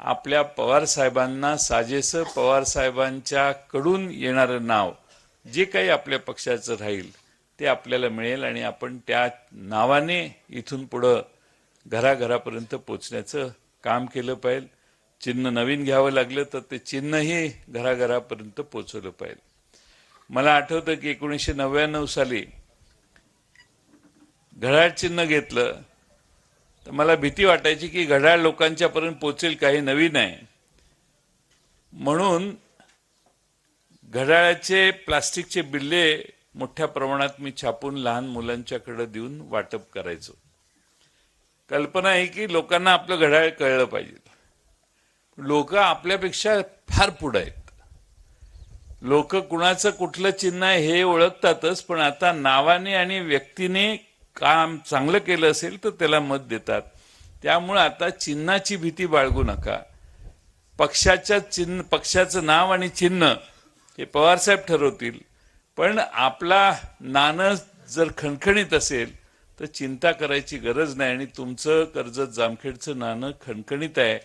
आपल्या पवार साहेबांना साजेसं पवारकडून येणारं नाव जे काही आपल्या पक्षाचं राहील ते आपल्याला मिळेल आणि आपण त्या नावाने इथून पुढं घराघरापर्यंत पोचण्याचं काम केलं पाहिजे. चिन्ह नवीन घ्यावं लागलं तर ते चिन्हही घराघरापर्यंत पोचवलं पाहिजे. मला आठवतं की एकोणीसशे नव्याण्णव साली घड्याळ चिन्ह घेतलं तर मला भीती वाटायची की घड्याळ लोकांच्या पर्यंत पोचेल काही नवीन आहे म्हणून घड्याळाचे प्लास्टिकचे बिल्ले मोठ्या प्रमाणात मी छापून लहान मुलांच्याकडे देऊन वाटप करायचो. कल्पना आहे की लोकांना आपलं घड्याळ कळलं पाहिजे. लोक आपल्यापेक्षा फार पुढं आहेत. लोक कुणाचं कुठलं चिन्ह आहे हे ओळखतातच पण आता नावाने आणि व्यक्तीने काम चांगलं केलं असेल तर त्याला मत देतात. त्यामुळे आता चिन्हाची भीती बाळगू नका. पक्षाच्या चिन्ह पक्षाचं नाव आणि चिन्ह हे पवारसाहेब ठरवतील. पण आपला नाणं जर खणखणीत असेल तर चिंता करायची गरज नाही आणि तुमचं कर्जत जामखेडचं नाणं खणखणीत आहे.